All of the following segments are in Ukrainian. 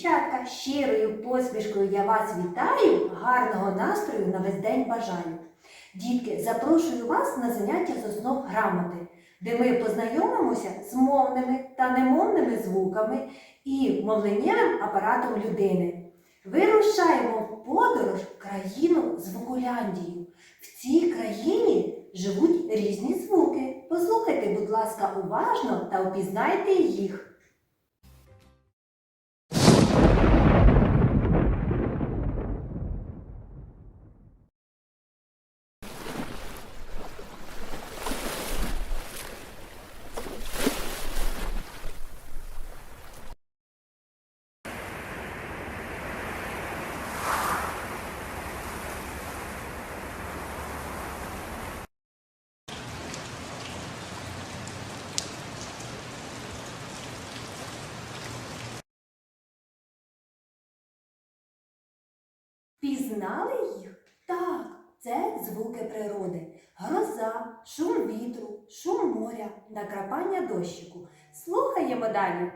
дівчатка, щирою посмішкою я вас вітаю, гарного настрою на весь день бажаю. Дітки, запрошую вас на заняття з основ грамоти, де ми познайомимося з мовними та немовними звуками і мовленнєвим апаратом людини. Вирушаємо в подорож в країну Звукуляндію. В цій країні живуть різні звуки. Послухайте, будь ласка, уважно та опізнайте їх. Пізнали їх? Так, це звуки природи. Гроза, шум вітру, шум моря, накрапання дощику. Слухаємо далі.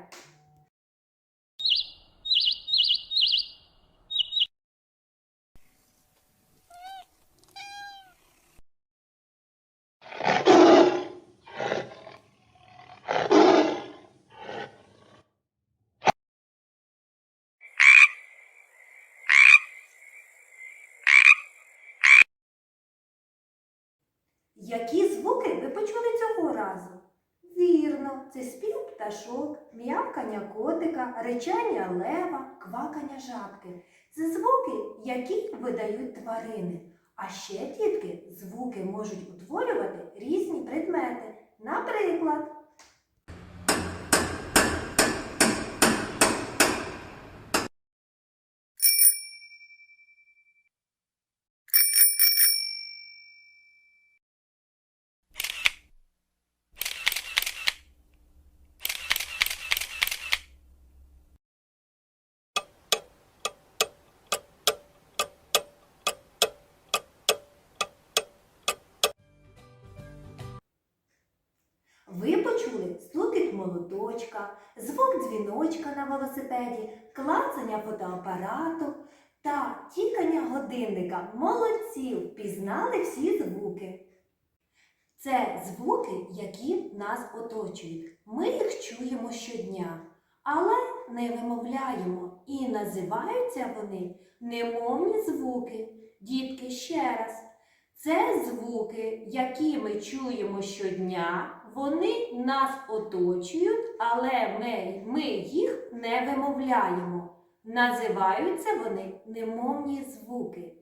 Які звуки ви почули цього разу? Вірно, це спів пташок, м'явкання котика, речання лева, квакання жабки. Це звуки, які видають тварини. А ще, дітки, звуки можуть утворювати різні предмети. Наприклад, почули стукіт молоточка, звук дзвіночка на велосипеді, клацання фотоапарату та тікання годинника. Молодці, впізнали всі звуки. Це звуки, які нас оточують. Ми їх чуємо щодня, але не вимовляємо і називаються вони немовні звуки. Дітки, ще раз. Це звуки, які ми чуємо щодня, вони нас оточують, але ми, ми їх не вимовляємо. Називаються вони немовні звуки.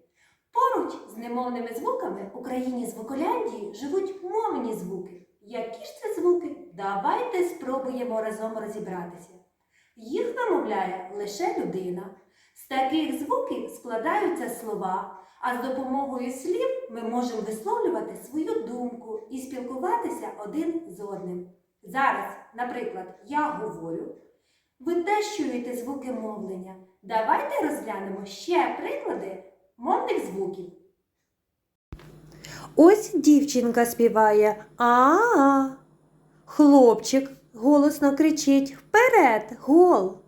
Поруч з немовними звуками в Україні звуколяндії живуть мовні звуки. Які ж це звуки? Давайте спробуємо разом розібратися. Їх вимовляє лише людина. Таких звуків складаються слова, а з допомогою слів ми можемо висловлювати свою думку і спілкуватися один з одним. Зараз, наприклад, я говорю, ви теж чуєте звуки мовлення. Давайте розглянемо ще приклади мовних звуків. Ось дівчинка співає а. а Хлопчик голосно кричить Вперед, гол.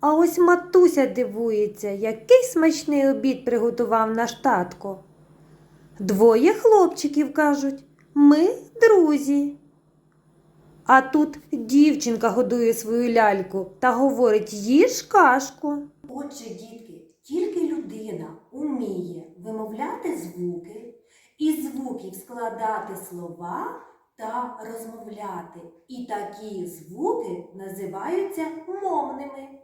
А ось матуся дивується, який смачний обід приготував наш татко. Двоє хлопчиків кажуть Ми друзі. А тут дівчинка годує свою ляльку та говорить їж кашку. Отже, дітки, тільки людина уміє вимовляти звуки, із звуків складати слова та розмовляти. І такі звуки називаються мовними.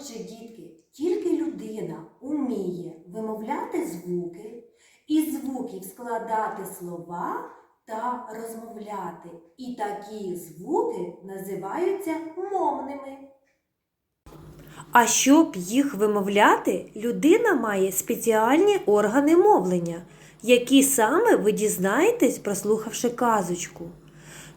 Отже, дітки, тільки людина уміє вимовляти звуки, із звуків складати слова та розмовляти. І такі звуки називаються мовними. А щоб їх вимовляти, людина має спеціальні органи мовлення, які саме ви дізнаєтесь, прослухавши казочку.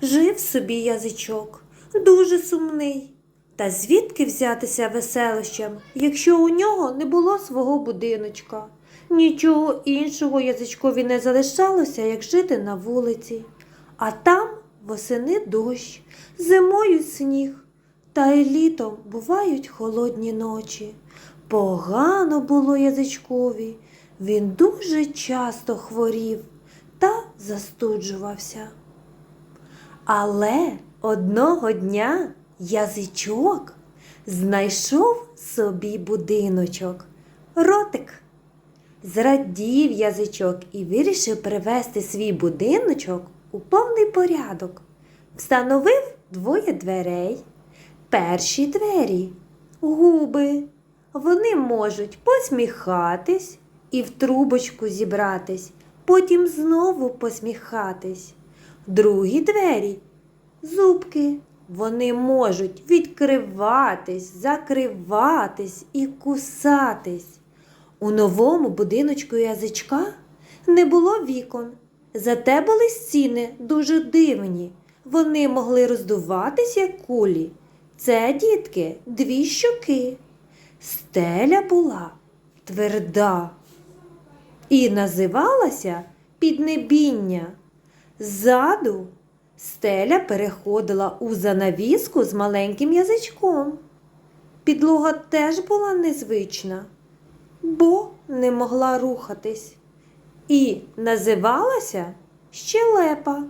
Жив собі язичок, дуже сумний. Та звідки взятися веселощам, якщо у нього не було свого будиночка? Нічого іншого язичкові не залишалося, як жити на вулиці. А там восени дощ, зимою сніг. Та й літом бувають холодні ночі. Погано було язичкові, він дуже часто хворів та застуджувався. Але одного дня язичок знайшов собі будиночок, ротик. Зрадів язичок і вирішив привести свій будиночок у повний порядок. Встановив двоє дверей. Перші двері губи. Вони можуть посміхатись і в трубочку зібратись, потім знову посміхатись. Другі двері зубки. Вони можуть відкриватись, закриватись і кусатись. У новому будиночку язичка не було вікон, зате були стіни дуже дивні. Вони могли роздуватись, як кулі. Це, дітки, дві щоки. Стеля була тверда і називалася піднебіння. Ззаду стеля переходила у занавіску з маленьким язичком. Підлога теж була незвична, бо не могла рухатись і називалася щелепа.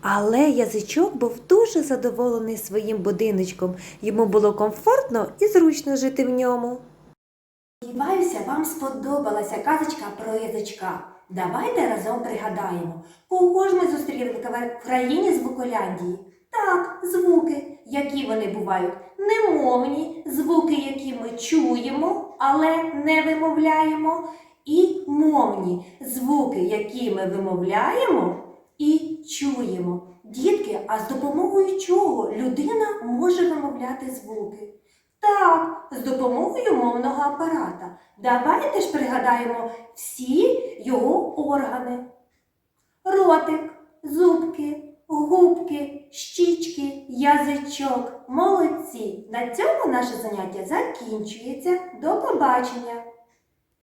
Але язичок був дуже задоволений своїм будиночком. Йому було комфортно і зручно жити в ньому. Сподіваюся, вам сподобалася казочка про язичка. Давайте разом пригадаємо, кого ж ми зустріли в країні звуколяндії. Так, звуки, які вони бувають немовні, звуки, які ми чуємо, але не вимовляємо, і мовні звуки, які ми вимовляємо і чуємо. Дітки, а з допомогою чого людина може вимовляти звуки? Так, з допомогою мовного апарата. Давайте ж пригадаємо всі його органи. Ротик, зубки, губки, щічки, язичок. Молодці! На цьому наше заняття закінчується. До побачення!